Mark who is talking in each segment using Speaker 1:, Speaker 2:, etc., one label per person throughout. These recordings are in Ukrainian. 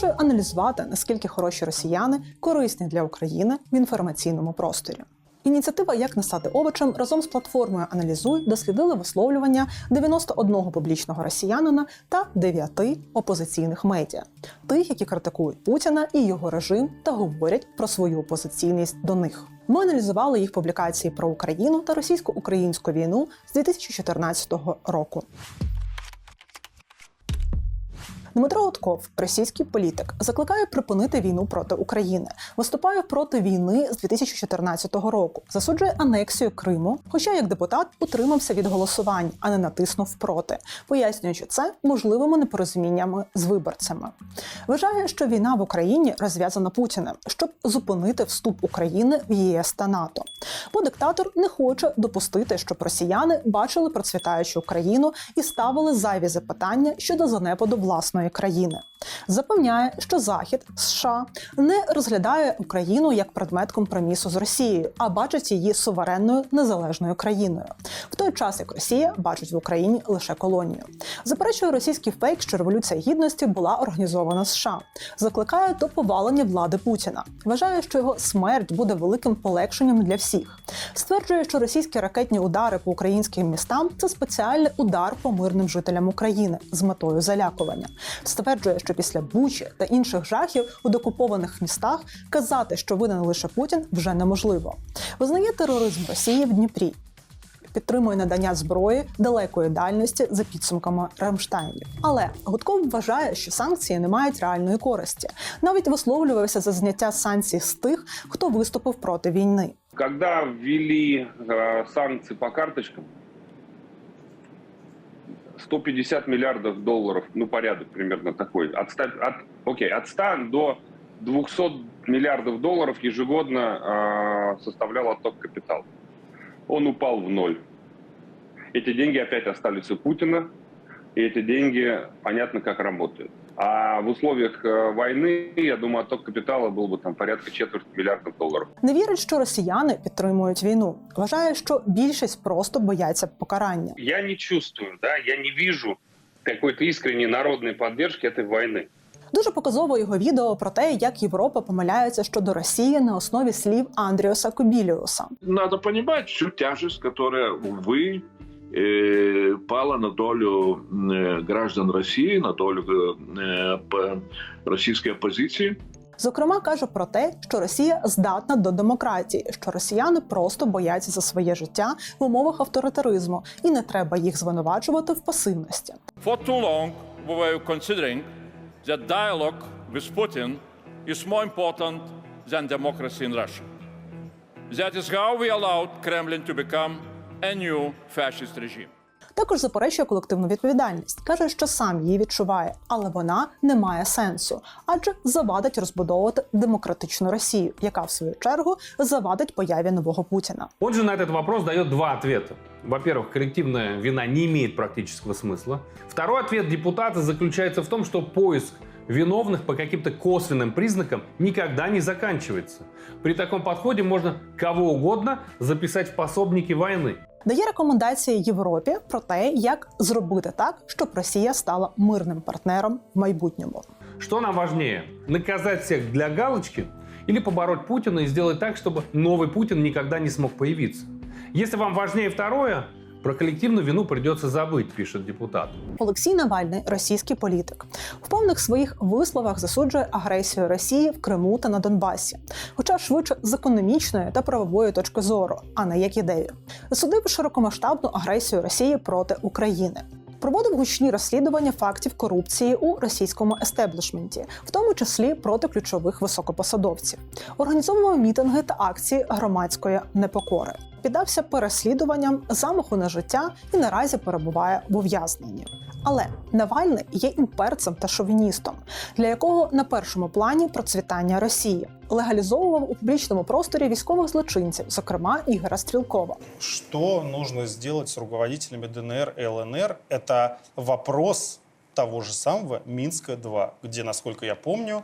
Speaker 1: продовжує аналізувати, наскільки хороші росіяни корисні для України в інформаційному просторі. Ініціатива Як не стати овочем разом з платформою Аналізуй дослідили висловлювання 91 публічного росіянина та 9 опозиційних медіа, тих, які критикують Путіна і його режим та говорять про свою опозиційність до них. Ми аналізували їх публікації про Україну та російсько-українську війну з 2014 року. Дмитро Гудков, російський політик, закликає припинити війну проти України, виступає проти війни з 2014 року, засуджує анексію Криму. Хоча як депутат утримався від голосувань, а не натиснув проти, пояснюючи це можливими непорозуміннями з виборцями. Вважає, що війна в Україні розв'язана Путіним, щоб зупинити вступ України в ЄС та НАТО. Бо диктатор не хоче допустити, щоб росіяни бачили процвітаючу Україну і ставили зайві запитання щодо занепаду власної країни. Запевняє, що Захід США не розглядає Україну як предмет компромісу з Росією, а бачить її суверенною незалежною країною, в той час як Росія бачить в Україні лише колонію. Заперечує російський фейк, що революція гідності була організована США. Закликає до повалення влади Путіна. Вважає, що його смерть буде великим полегшенням для всіх. Стверджує, що російські ракетні удари по українським містам це спеціальний удар по мирним жителям України з метою залякування. Стверджує, що після Бучі та інших жахів у докупованих містах казати, що винен лише Путін, вже неможливо. Визнає тероризм Росії в Дніпрі. Підтримує надання зброї далекої дальності за підсумками Рамштайнів. Але Гудков вважає, що санкції не мають реальної користі. Навіть висловлювався за зняття санкцій з тих, хто виступив проти війни.
Speaker 2: Когда ввели э, санкции по карточкам, 150 миллиардов долларов, ну порядок примерно такой, от 100, от, окей, от 100 до 200 миллиардов долларов ежегодно э, составлял отток капитала. Он упал в ноль. Эти деньги опять остались у Путина, и эти деньги понятно как работают. А в условиях э, войны, я думаю, отток капитала был бы там порядка четверти миллиардов долларов.
Speaker 1: Не вірить, що росіяни підтримують війну. Вважає, що більшість просто бояться покарання.
Speaker 2: Я не чувствую, да, я не вижу какой-то искренней народной поддержки этой войны.
Speaker 1: Дуже показово його відео про те, як Європа помиляється щодо Росії на основі слів Андріуса Кубіліуса.
Speaker 3: надо понимать всю тяжесть, которая, увы, э, пала на долю э, граждан России, на долю п- российской оппозиции.
Speaker 1: Зокрема, каже про те, що Росія здатна до демократії, що росіяни просто бояться за своє життя в умовах авторитаризму, і не треба їх звинувачувати в пасивності.
Speaker 4: For too long, we were considering that dialogue with Putin is more important than democracy in Russia. That is how we allowed Kremlin to become a new fascist regime.
Speaker 1: Також заперечує колективну відповідальність, каже, що сам її відчуває, але вона не має сенсу, адже завадить розбудовувати демократичну Росію, яка в свою чергу завадить появі нового Путіна.
Speaker 5: Он же на этот вопрос дает два ответа. Во-первых, коллективная вина не имеет практического смысла. Второй ответ депутата заключается в том, что поиск виновных по каким-то косвенным признакам никогда не заканчивается. При таком подходе можно кого угодно записать в пособники войны.
Speaker 1: Дає рекомендації Європі про те, як зробити так, щоб Росія стала мирним партнером в майбутньому.
Speaker 5: Что нам важнее? Наказать всех для галочки или побороть Путина и сделать так, чтобы новый Путин никогда не смог появиться? Если вам важнее второе, про коллективную вину придется забыть, пишет депутат.
Speaker 1: Олексій Навальний, російський політик, в повних своїх висловах засуджує агресію Росії в Криму та на Донбасі, хоча швидше з економічної та правової точки зору, а не як ідею. Засудив широкомасштабну агресію Росії проти України. Проводив гучні розслідування фактів корупції у російському естеблішменті, в тому числі проти ключових високопосадовців, організовував мітинги та акції громадської непокори. Піддався переслідуванням замаху на життя і наразі перебуває в ув'язненні. Але Навальний є імперцем та шовіністом, для якого на першому плані процвітання Росії легалізовував у публічному просторі військових злочинців, зокрема Ігора Стрілкова.
Speaker 6: Что нужно сделать с руководителями ДНР и ЛНР? Это вопрос того же самого Минска-2, где, насколько я помню,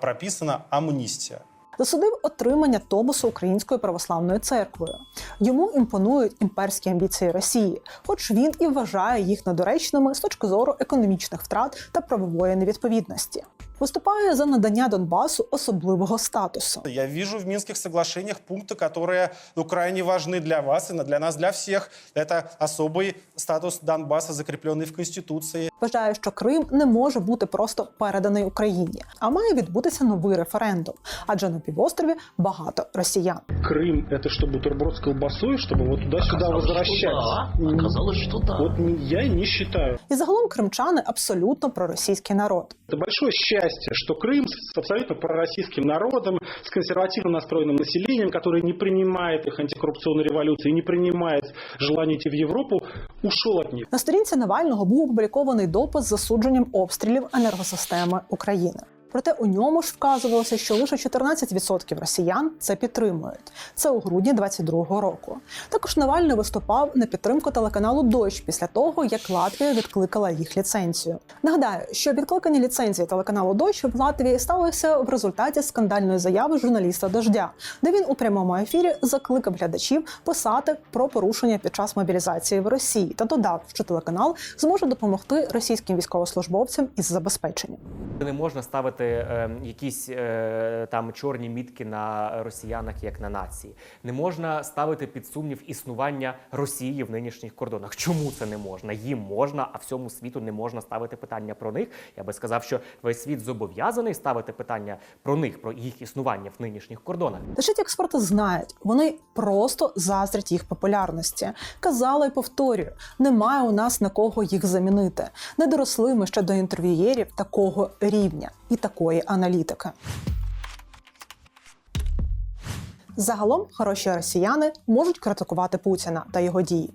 Speaker 6: прописана амнистия.
Speaker 1: Засудив отримання Тобусу Українською православною церквою. Йому імпонують імперські амбіції Росії, хоч він і вважає їх недоречними з точки зору економічних втрат та правової невідповідності виступає за надання Донбасу особливого статусу.
Speaker 6: Я вижу в Минских соглашениях пункты, которые ну, крайне важны для вас и для нас, для всех. Это особый статус Донбасса, закрепленный в Конституции.
Speaker 1: Вважає, що Крим не може бути просто переданий Україні, а має відбутися новий референдум, адже на півострові багато росіян.
Speaker 7: Крым это что, бутерброд с колбасой, чтобы вот туда-сюда возвращаться?
Speaker 8: Да, оказалось, что да.
Speaker 7: Вот не- я не считаю.
Speaker 1: І загалом кримчани абсолютно проросійський народ.
Speaker 7: Это большое счастье, что Крым с абсолютно пророссийским народом, с консервативно настроенным населением, которое не принимает их антикоррупционной революции, не принимает желание идти в Европу, ушел от них.
Speaker 1: На сторінці Навального був опублікований допис з засудженням обстрілів енергосистеми України. Проте у ньому ж вказувалося, що лише 14% росіян це підтримують. Це у грудні 22-го року. Також Навальний виступав на підтримку телеканалу Дощ після того, як Латвія відкликала їх ліцензію. Нагадаю, що відкликання ліцензії телеканалу Дощ в Латвії сталося в результаті скандальної заяви журналіста Дождя, де він у прямому ефірі закликав глядачів писати про порушення під час мобілізації в Росії та додав, що телеканал зможе допомогти російським військовослужбовцям із забезпеченням.
Speaker 9: Не можна ставити е, якісь е, там чорні мітки на росіянах як на нації. Не можна ставити під сумнів існування Росії в нинішніх кордонах. Чому це не можна? Їм можна, а всьому світу не можна ставити питання про них. Я би сказав, що весь світ зобов'язаний ставити питання про них, про їх існування в нинішніх кордонах.
Speaker 1: Та експерти знають, вони просто заздрять їх популярності. Казала і повторюю: немає у нас на кого їх замінити. Не доросли ми ще до інтерв'юєрів такого рівня і такої аналітики. Загалом хороші росіяни можуть критикувати Путіна та його дії,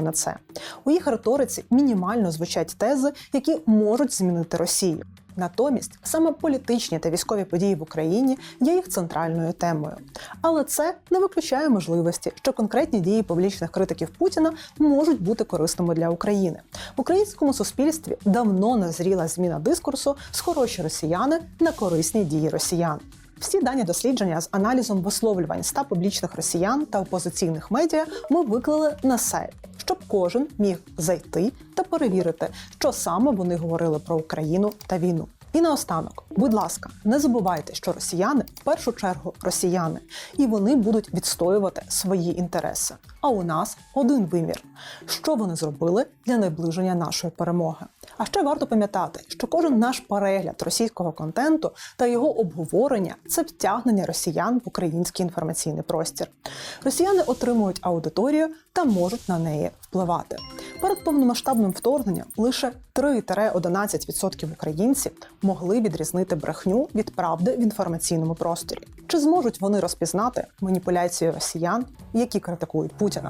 Speaker 1: на це. У їх риториці мінімально звучать тези, які можуть змінити Росію. Натомість саме політичні та військові події в Україні є їх центральною темою. Але це не виключає можливості, що конкретні дії публічних критиків Путіна можуть бути корисними для України. В українському суспільстві давно назріла зміна дискурсу з хороші росіяни на корисні дії росіян. Всі дані дослідження з аналізом висловлювань ста публічних росіян та опозиційних медіа ми виклали на сайт, щоб кожен міг зайти та перевірити, що саме вони говорили про Україну та війну. І наостанок, будь ласка, не забувайте, що росіяни в першу чергу росіяни, і вони будуть відстоювати свої інтереси. А у нас один вимір: що вони зробили для наближення нашої перемоги. А ще варто пам'ятати, що кожен наш перегляд російського контенту та його обговорення це втягнення росіян в український інформаційний простір. Росіяни отримують аудиторію та можуть на неї впливати. Перед повномасштабним вторгненням лише 3-11% українців могли відрізнити брехню від правди в інформаційному просторі. Чи зможуть вони розпізнати маніпуляції росіян, які критикують Путіна?